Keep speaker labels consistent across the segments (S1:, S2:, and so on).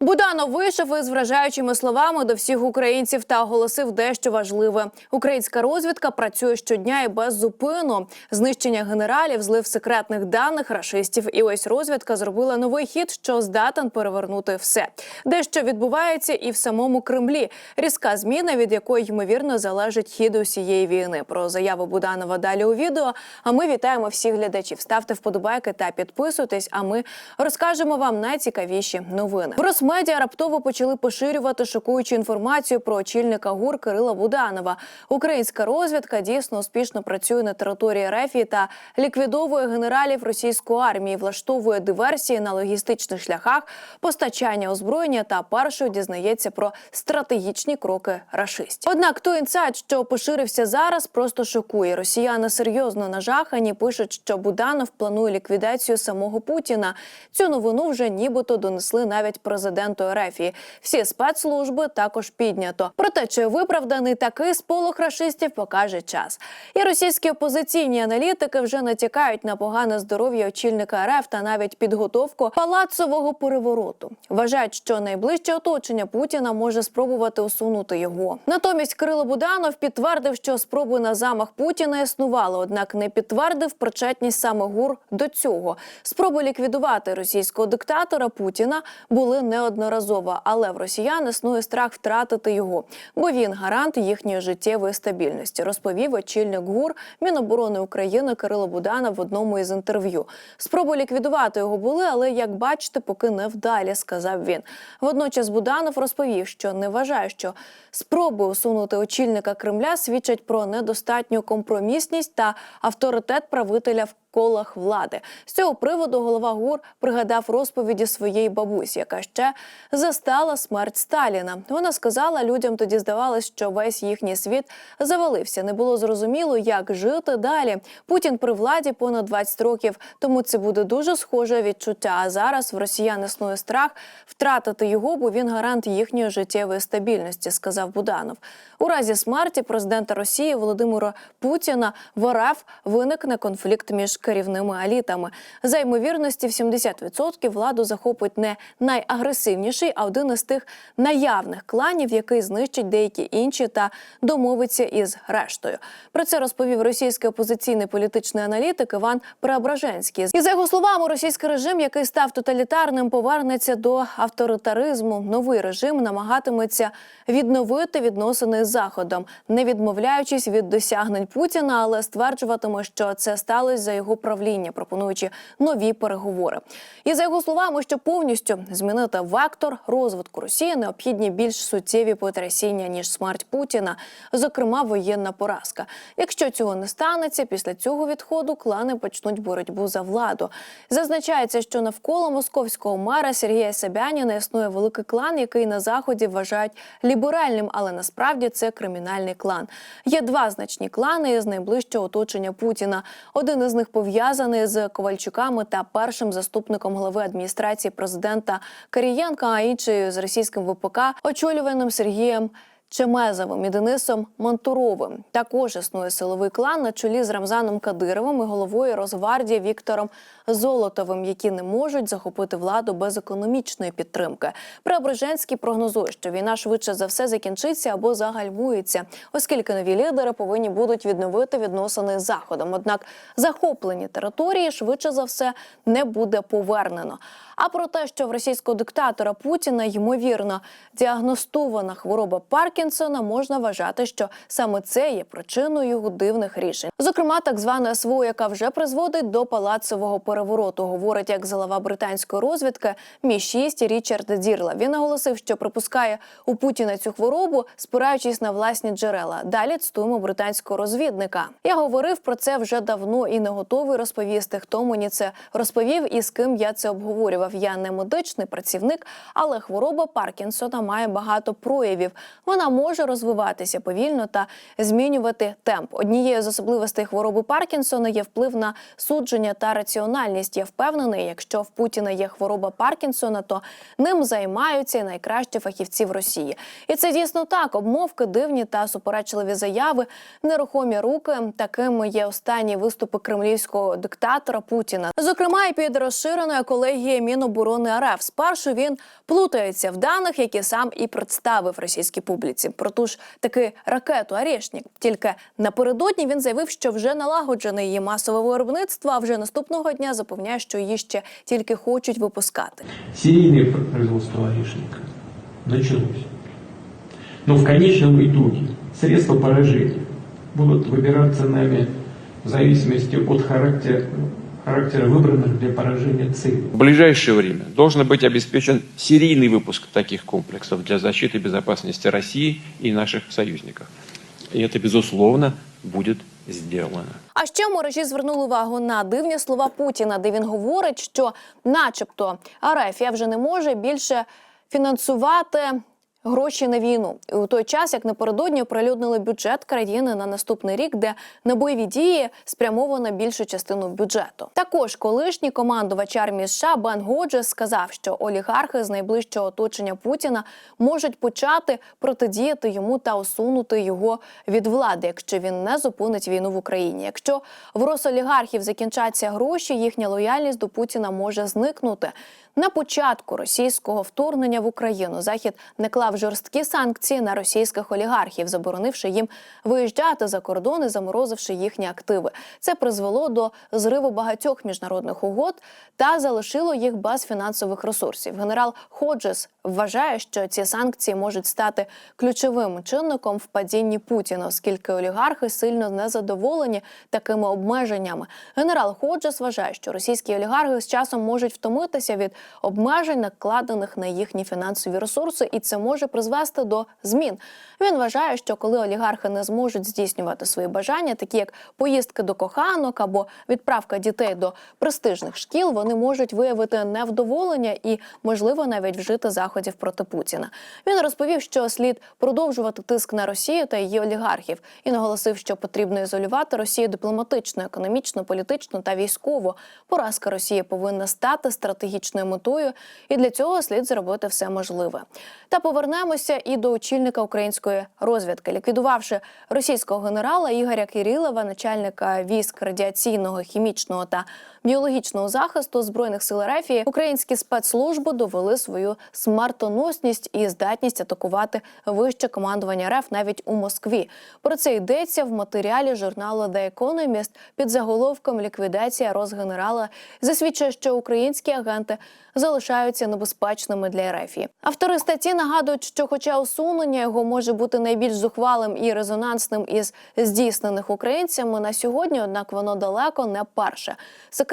S1: Буданов вийшов із вражаючими словами до всіх українців та оголосив дещо важливе. Українська розвідка працює щодня і без зупину. Знищення генералів, злив секретних даних рашистів. І ось розвідка зробила новий хід, що здатен перевернути все. Дещо відбувається і в самому Кремлі. Різка зміна, від якої ймовірно залежить хід усієї війни. Про заяву Буданова далі у відео. А ми вітаємо всіх глядачів. Ставте вподобайки та підписуйтесь. А ми розкажемо вам найцікавіші новини. В Росмедіа раптово почали поширювати шокуючу інформацію про очільника ГУР Кирила Буданова. Українська розвідка дійсно успішно працює на території Рефії та ліквідовує генералів російської армії, влаштовує диверсії на логістичних шляхах, постачання озброєння та першою дізнається про стратегічні кроки рашистів. Однак той інсайт, що поширився зараз, просто шокує. Росіяни серйозно нажахані. Пишуть, що Буданов планує ліквідацію самого Путіна. Цю новину вже нібито донесли навіть президенту Ерефії. Всі спецслужби також піднято. Проте, чи виправданий такий сполох рашистів, покаже час. І російські опозиційні аналітики вже натякають на погане здоров'я очільника РФ та навіть підготовку палацового перевороту. Вважають, що найближче оточення Путіна може спробувати усунути його. Натомість Кирило Буданов підтвердив, що спроби на замах Путіна існували, однак не підтвердив причетність саме ГУР до цього. Спроби ліквідувати російського диктатора Путіна були неодноразово, але в росіян існує страх втратити його, бо він гарант їхньої життєвої стабільності, розповів очільник ГУР Міноборони України Кирило Буданов в одному із інтерв'ю. Спроби ліквідувати його були, але як бачите, поки не вдалі, сказав він. Водночас Буданов розповів, що не вважає, що спроби усунути очільника Кремля свідчать про недостатню компромісність та авторитет правителя в колах влади. З цього приводу голова ГУР пригадав розповіді своєї бабусі, яка ще застала смерть Сталіна. Вона сказала, людям тоді здавалось, що весь їхній світ завалився. Не було зрозуміло, як жити далі. Путін при владі понад 20 років, тому це буде дуже схоже відчуття. А зараз в росіян існує страх втратити його, бо він гарант їхньої життєвої стабільності, сказав Буданов. У разі смерті президента Росії Володимира Путіна в РФ виникне конфлікт між керівними елітами. За ймовірності, в 70% владу захопить не найагресивніший, а один із тих наявних кланів, який знищить деякі інші та домовиться із рештою. Про це розповів російський опозиційний політичний аналітик Іван Преображенський. І за його словами, російський режим, який став тоталітарним, повернеться до авторитаризму. Новий режим намагатиметься відновити відносини з заходом, не відмовляючись від досягнень Путіна, але стверджуватиме, що це сталося за його правління, пропонуючи нові переговори. І за його словами, що повністю змінити вектор розвитку Росії необхідні більш суттєві потрясіння ніж смерть Путіна, зокрема воєнна поразка. Якщо цього не станеться, після цього відходу клани почнуть боротьбу за владу. Зазначається, що навколо московського мера Сергія Собяніна існує великий клан, який на заході вважають ліберальним, але насправді це кримінальний клан. Є два значні клани із найближчого оточення Путіна. Один із них пов'язаний з Ковальчуками та першим заступником голови адміністрації президента Карієнка, а інший з російським ВПК, очолюваним Сергієм. Чемезовим і Денисом Мантуровим також існує силовий клан на чолі з Рамзаном Кадировим і головою Росгвардії Віктором Золотовим, які не можуть захопити владу без економічної підтримки. Преображенський прогнозує, що війна швидше за все закінчиться або загальмується, оскільки нові лідери повинні будуть відновити відносини з заходом. Однак захоплені території швидше за все не буде повернено. А про те, що в російського диктатора Путіна ймовірно діагностована хвороба Паркінсона, можна вважати, що саме це є причиною його дивних рішень. Зокрема, так зване СВО, яка вже призводить до палацового перевороту, говорить як голова британської розвідки Мі 6 Річард Дірла. Він наголосив, що припускає у Путіна цю хворобу, спираючись на власні джерела. Далі цитуємо британського розвідника. Я говорив про це вже давно і не готовий розповісти, хто мені це розповів і з ким я це обговорював. Я не медичний працівник, але хвороба Паркінсона має багато проявів. Вона вона може розвиватися повільно та змінювати темп. Однією з особливостей хвороби Паркінсона є вплив на судження та раціональність. Я впевнений, якщо в Путіна є хвороба Паркінсона, то ним займаються найкращі фахівці в Росії. І це дійсно так. Обмовки, дивні та суперечливі заяви, нерухомі руки. Такими є останні виступи кремлівського диктатора Путіна. Зокрема, і під розширеною колегією Міноборони РФ. Спершу він плутається в даних, які сам і представив російській публіці. Про ту ж таки ракету Арєшнік. Тільки напередодні він заявив, що вже налагоджене її масове виробництво. А вже наступного дня запевняє, що її ще тільки хочуть випускати.
S2: серийное производство орешника началось. Но в конечном итоге средства поражения будут выбираться нами в зависимости от характера, характера выбранных для поражения целей.
S3: В ближайшее время должен быть обеспечен серийный выпуск таких комплексов для защиты безопасности России и наших союзников. И это, безусловно, будет сделано.
S1: А ще мережі звернули увагу на дивні слова Путіна, де він говорить, що, начебто, Арефія вже не може більше фінансувати. Гроші на війну і у той час, як напередодні оприлюднили бюджет країни на наступний рік, де на бойові дії спрямовано більшу частину бюджету. Також колишній командувач армії США Бен Годжес сказав, що олігархи з найближчого оточення Путіна можуть почати протидіяти йому та усунути його від влади, якщо він не зупинить війну в Україні. Якщо в Росолігархів закінчаться гроші, їхня лояльність до Путіна може зникнути. На початку російського вторгнення в Україну захід наклав жорсткі санкції на російських олігархів, заборонивши їм виїжджати за кордон і заморозивши їхні активи. Це призвело до зриву багатьох міжнародних угод та залишило їх без фінансових ресурсів. Генерал Ходжес вважає, що ці санкції можуть стати ключовим чинником в падінні Путіна, оскільки олігархи сильно незадоволені такими обмеженнями. Генерал Ходжес вважає, що російські олігархи з часом можуть втомитися від обмежень, накладених на їхні фінансові ресурси, і це може призвести до змін. Він вважає, що коли олігархи не зможуть здійснювати свої бажання, такі як поїздки до коханок або відправка дітей до престижних шкіл, вони можуть виявити невдоволення і, можливо, навіть вжити заходів проти Путіна. Він розповів, що слід продовжувати тиск на Росію та її олігархів, і наголосив, що потрібно ізолювати Росію дипломатично, економічно, політично та військово. Поразка Росії повинна стати стратегічною метою, і для цього слід зробити все можливе. Та повернемося і до очільника української розвідки, ліквідувавши російського генерала Ігоря Кирилова, начальника військ радіаційного, хімічного та біологічного захисту збройних сил РФ, українські спецслужби довели свою смертоносність і здатність атакувати вище командування РФ навіть у Москві. Про це йдеться в матеріалі журналу The Economist під заголовком Ліквідація розгенерала засвідчує, що українські агенти залишаються небезпечними для РФ. Автори статті нагадують, що, хоча усунення його може бути найбільш зухвалим і резонансним із здійснених українцями, на сьогодні, однак, воно далеко не перше.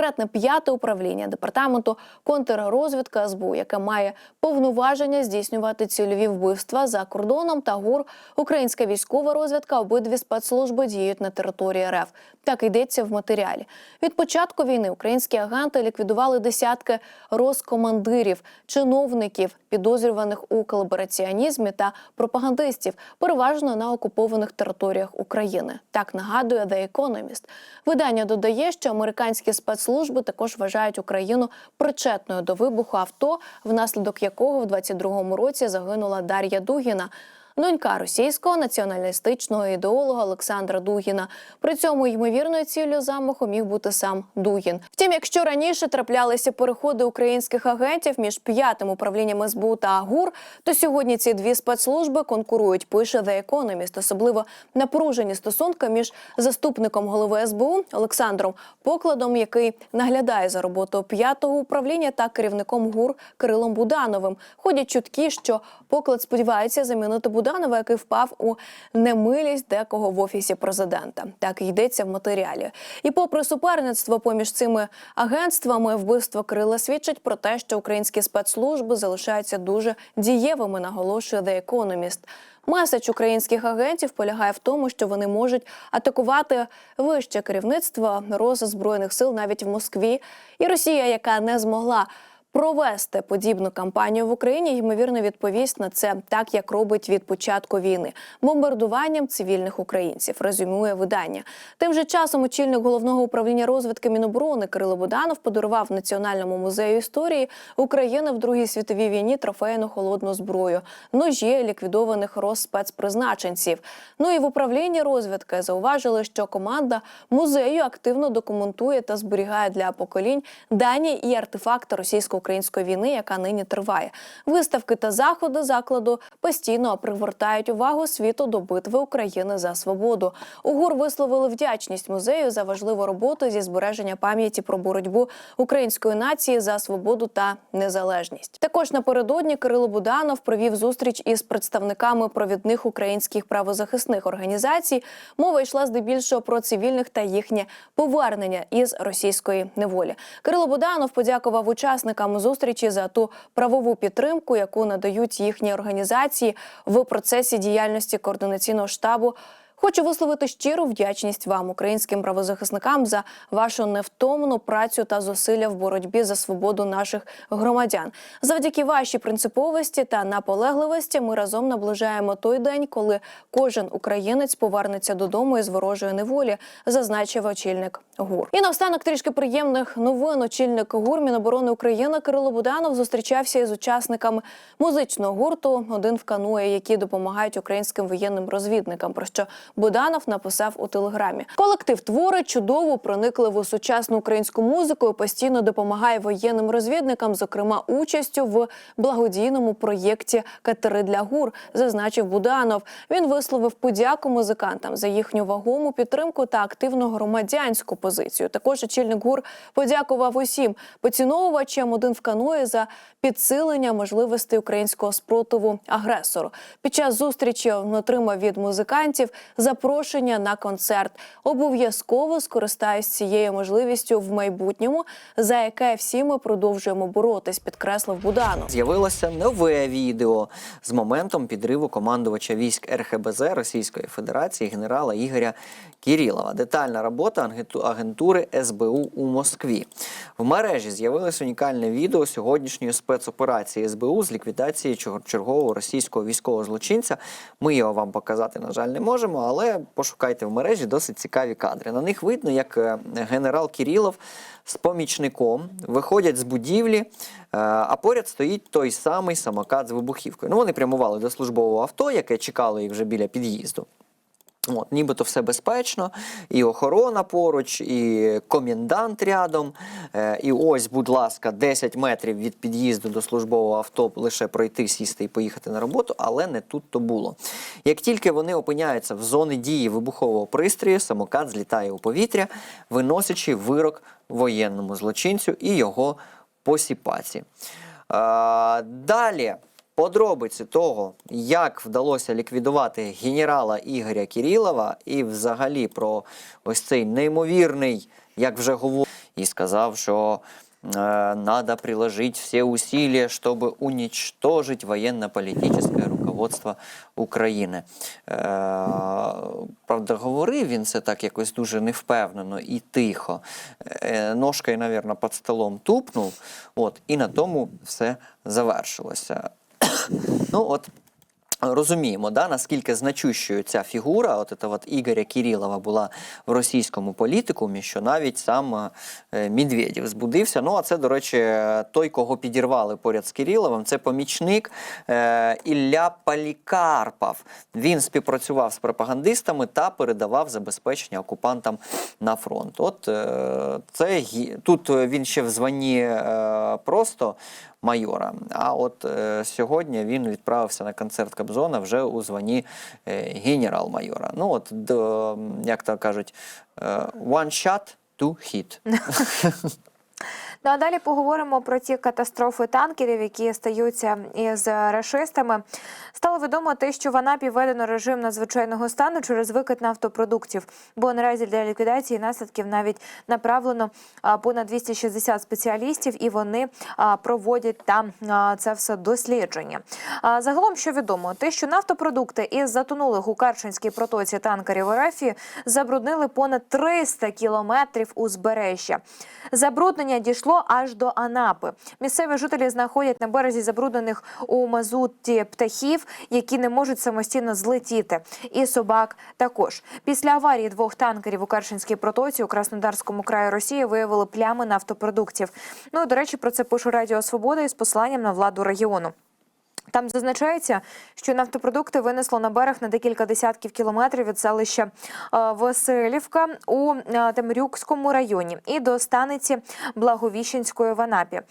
S1: Секретне п'яте управління департаменту контррозвідка СБУ, яке має повноваження здійснювати цільові вбивства за кордоном та ГУР, українська військова розвідка, обидві спецслужби діють на території РФ. Так йдеться в матеріалі. Від початку війни українські агенти ліквідували десятки розкомандирів, чиновників, підозрюваних у колабораціонізмі та пропагандистів, переважно на окупованих територіях України. Так нагадує The Economist. Видання додає, що американські спецслужби також вважають Україну причетною до вибуху авто, внаслідок якого в 22-му році загинула Дар'я Дугіна. Донька російського націоналістичного ідеолога Олександра Дугіна. При цьому ймовірною ціллю замаху міг бути сам Дугін. Втім, якщо раніше траплялися переходи українських агентів між п'ятим управлінням СБУ та ГУР, то сьогодні ці дві спецслужби конкурують. Пише The Economist. особливо напружені стосунки між заступником голови СБУ Олександром Покладом, який наглядає за роботою п'ятого управління, та керівником ГУР Кирилом Будановим. Ходять чутки, що поклад сподівається замінити Буданова, який впав у немилість декого в офісі президента. Так йдеться в матеріалі. І попри суперництво поміж цими агентствами, вбивство Кирила свідчить про те, що українські спецслужби залишаються дуже дієвими, наголошує The Economist. Меседж українських агентів полягає в тому, що вони можуть атакувати вище керівництво роз збройних сил навіть в Москві. І Росія, яка не змогла провести подібну кампанію в Україні, ймовірно, відповість на це так, як робить від початку війни бомбардуванням цивільних українців. Резюмує видання. Тим же часом очільник головного управління розвідки Міноборони Кирило Буданов подарував Національному музею історії України в Другій світовій війні трофейну холодну зброю, ножі ліквідованих розспецпризначенців. Ну і в управлінні розвідки зауважили, що команда музею активно документує та зберігає для поколінь дані і артефакти російсько-української війни, яка нині триває. Виставки та заходи закладу постійно привертають увагу світу до битви України за свободу. УГУР висловили вдячність музею за важливу роботу зі збереження пам'яті про боротьбу української нації за свободу та незалежність. Також напередодні Кирило Буданов провів зустріч із представниками провідних українських правозахисних організацій. Мова йшла здебільшого про цивільних та їхнє повернення із російської неволі. Кирило Буданов подякував учасникам зустрічі за ту правову підтримку, яку надають їхні організації в процесі діяльності координаційного штабу. Хочу висловити щиру вдячність вам, українським правозахисникам, за вашу невтомну працю та зусилля в боротьбі за свободу наших громадян. Завдяки вашій принциповості та наполегливості ми разом наближаємо той день, коли кожен українець повернеться додому із ворожої неволі, зазначив очільник ГУР. І наостанок трішки приємних новин. Очільник ГУР Міноборони України Кирило Буданов зустрічався із учасниками музичного гурту Один в канує, які допомагають українським воєнним розвідникам. Про що Буданов написав у телеграмі. Колектив твори чудово проникли в сучасну українську музику і постійно допомагає воєнним розвідникам, зокрема участю в благодійному проєкті Катери для гур, зазначив Буданов. Він висловив подяку музикантам за їхню вагому підтримку та активну громадянську позицію. Також очільник гур подякував усім поціновувачам один в каної за підсилення можливостей українського спротиву агресору. Під час зустрічі він отримав від музикантів запрошення на концерт. Обов'язково скористаюсь цією можливістю в майбутньому, за яке всі ми продовжуємо боротись, підкреслив Буданов.
S4: З'явилося нове відео з моментом підриву командувача військ РХБЗ Російської Федерації генерала Ігоря Кірілова. Детальна робота агентури СБУ у Москві. В мережі з'явилось унікальне відео сьогоднішньої спецоперації СБУ з ліквідації чергового російського військового злочинця. Ми його вам показати, на жаль, не можемо, але пошукайте в мережі досить цікаві кадри. На них видно, як е, генерал Кірілов з помічником виходять з будівлі, е, а поряд стоїть той самий самокат з вибухівкою. Ну, вони прямували до службового авто, яке чекало їх вже біля під'їзду. От, нібито все безпечно, і охорона поруч, і комендант рядом. Е, і ось, будь ласка, 10 метрів від під'їзду до службового авто лише пройти, сісти і поїхати на роботу, але не тут то було. Як тільки вони опиняються в зоні дії вибухового пристрою, самокат злітає у повітря, виносячи вирок воєнному злочинцю і його посіпаці. Е, далі. Подробиці того, як вдалося ліквідувати генерала Ігоря Кірілова, і взагалі про ось цей неймовірний, як вже говорив, і сказав, що е, надо приложить все усилия, чтобы уничтожить военно-политическое руководство України. Е, правда, говорив він це так якось дуже невпевнено і тихо. Е, ножкою, мабуть, під столом тупнув, от, і на тому все завершилося. Ну от розуміємо, да, наскільки значущою ця фігура, от це от Ігоря Кірілова була в російському політикумі, що навіть сам е, Медведєв збудився. Ну а це, до речі, той, кого підірвали поряд з Кіріловим, це помічник е, Ілля Полікарпов. Він співпрацював з пропагандистами та передавав забезпечення окупантам на фронт. От е, це тут він ще в званні е, просто майора. А от е, сьогодні він відправився на концерт Кобзона вже у званні е, генерал-майора. Ну от до, як то кажуть, е, one shot, two hit.
S5: Ну а далі поговоримо про ті катастрофи танкерів, які стаються із рашистами. Стало відомо те, що в Анапі введено режим надзвичайного стану через викид нафтопродуктів. Бо наразі для ліквідації наслідків навіть направлено понад 260 спеціалістів, і вони проводять там це все дослідження. Загалом, що відомо, те, що нафтопродукти із затонулих у Карченській протоці танкерів РФ забруднили понад 300 кілометрів узбережжя. Забруднення дійшло Дніпро аж до Анапи. Місцеві жителі знаходять на березі забруднених у мазуті птахів, які не можуть самостійно злетіти. І собак також. Після аварії двох танкерів у Кершинській протоці у Краснодарському краї Росії виявили плями нафтопродуктів. Ну до речі, про це пише Радіо Свобода із посланням на владу регіону. Там зазначається, що нафтопродукти винесло на берег на декілька десятків кілометрів від селища е, Василівка у е, Темрюкському районі і до станиці Благовіщенської в Анапі.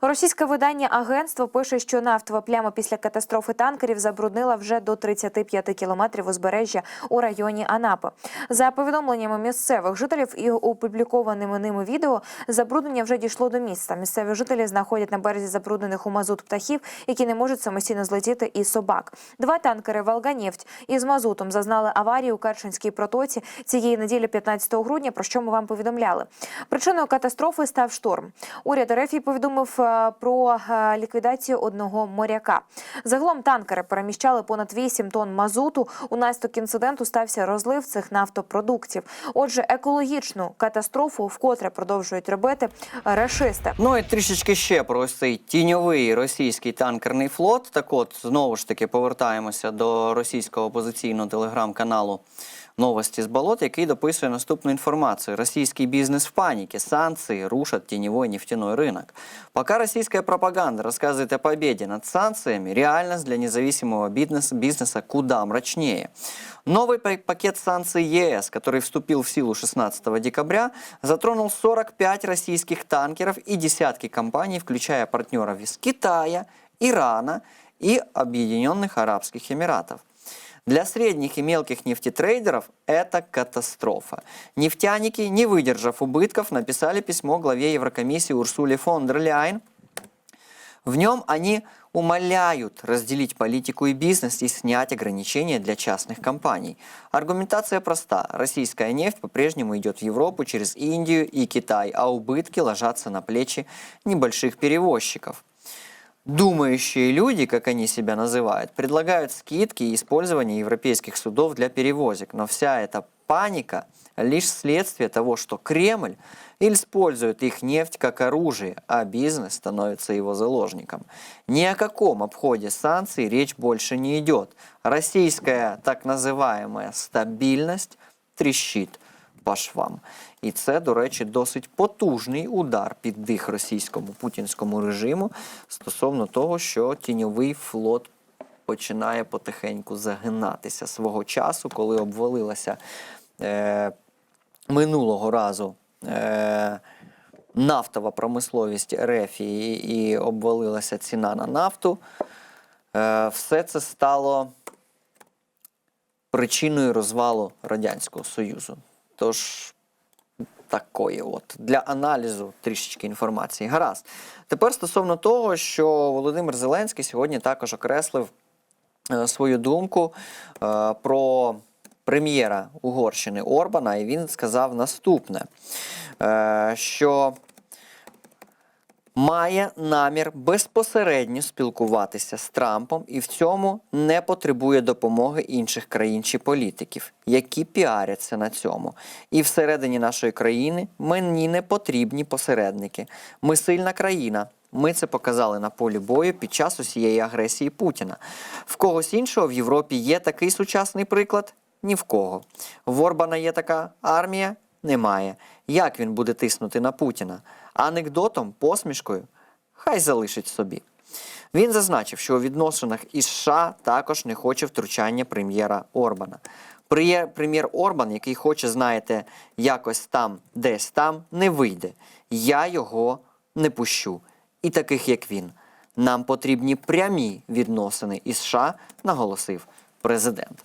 S5: Російське видання агентство пише, що нафтова пляма після катастрофи танкерів забруднила вже до 35 кілометрів узбережжя у районі Анапи. За повідомленнями місцевих жителів і опублікованими ними відео, забруднення вже дійшло до міста. Місцеві жителі знаходять на березі забруднених у мазут птахів, які не можуть самостійно злетіти, і собак. Два танкери «Волганефть» із мазутом зазнали аварії у Керченській протоці цієї неділі, 15 грудня. Про що ми вам повідомляли? Причиною катастрофи став шторм. Уряд РФ повідомив е, про е, ліквідацію одного моряка. Загалом танкери переміщали понад 8 тонн мазуту. Унаслідок інциденту стався розлив цих нафтопродуктів. Отже, екологічну катастрофу вкотре продовжують робити рашисти.
S4: Ну і трішечки ще про цей тіньовий російський танкерний флот Так от, знову ж таки, повертаємося до російського опозиційного телеграм-каналу Новости с болот, який дописує наступну інформацію. Российский бизнес в панике. Санкции рушат теневой нефтяной рынок. Пока российская пропаганда рассказывает о победе над санкциями, реальность для независимого бизнеса, бизнеса куда мрачнее. Новый па- пакет санкций ЕС, который вступил в силу 16 декабря, затронул 45 российских танкеров и десятки компаний, включая партнеров из Китая, Ирана и Объединенных Арабских Эмиратов. Для средних и мелких нефтетрейдеров это катастрофа. Нефтяники, не выдержав убытков, написали письмо главе Еврокомиссии Урсуле фон дер Ляйн, в нем они умоляют разделить политику и бизнес и снять ограничения для частных компаний. Аргументация проста. Российская нефть по-прежнему идет в Европу через Индию и Китай, а убытки ложатся на плечи небольших перевозчиков. Думающие люди, как они себя называют, предлагают скидки и использование европейских судов для перевозок. Но вся эта паника лишь следствие того, что Кремль использует их нефть как оружие, а бизнес становится его заложником. Ни о каком обходе санкций речь больше не идет. Российская так называемая стабильность трещит по швам. І це, до речі, досить потужний удар під дих російському путінському режиму стосовно того, що тіньовий флот починає потихеньку загинатися свого часу, коли обвалилася е, минулого разу. Е, Нафтова промисловість РФ і, і обвалилася ціна на нафту. Е, все це стало причиною розвалу Радянського Союзу. Тож такої от для аналізу трішечки інформації. Гаразд. Тепер стосовно того, що Володимир Зеленський сьогодні також окреслив е, свою думку е, про прем'єра Угорщини Орбана, і він сказав наступне: е, що має намір безпосередньо спілкуватися з Трампом і в цьому не потребує допомоги інших країн чи політиків, які піаряться на цьому. І всередині нашої країни мені не потрібні посередники. Ми сильна країна. Ми це показали на полі бою під час усієї агресії Путіна. В когось іншого в Європі є такий сучасний приклад? Ні в кого. В Орбана є така армія? Немає. Як він буде тиснути на Путіна? Анекдотом, посмішкою? Хай залишить собі. Він зазначив, що у відносинах із США також не хоче втручання прем'єра Орбана. Прем'єр Орбан, який хоче, знаєте, якось там, десь там, не вийде. Я його не пущу. І таких, як він. Нам потрібні прямі відносини із США, наголосив президент.